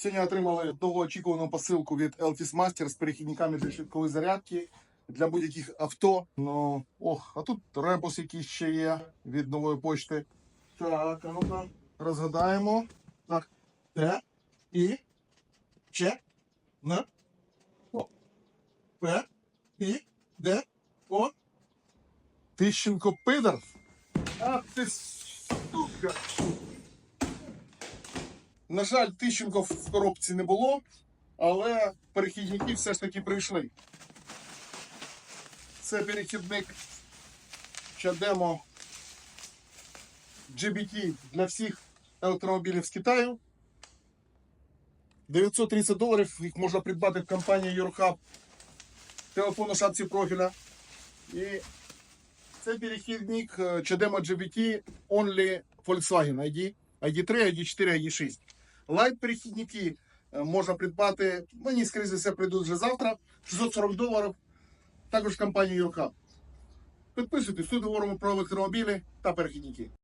Сьогодні отримали довгоочікувану посилку від Eltis Master з перехідниками для швидкої зарядки для будь-яких авто. Ну, ох, а тут ребус якийсь ще є від нової почти. Так, а ну-ка, розгадаємо. Так, Т, І, Ч, Н, О, П, І, Д, О. Тищенко Пидор. Ах ти сука. На жаль, Тищенко в коробці не було, але перехідники все ж таки прийшли. Це перехідник Чадемо GBT для всіх електромобілів з Китаю. 930 доларів їх можна придбати в компанії Eurhub. Телефон у шапці профіля. І це перехідник е, Чадемо GBT Only Volkswagen ID. ID3, ID4, ID6. Лайт перехідники е, можна придбати. Мені, скоріше все, прийдуть вже завтра. 640 доларів. Також компанія Юрка. Підписуйтесь, тут говоримо про електромобілі та перехідники.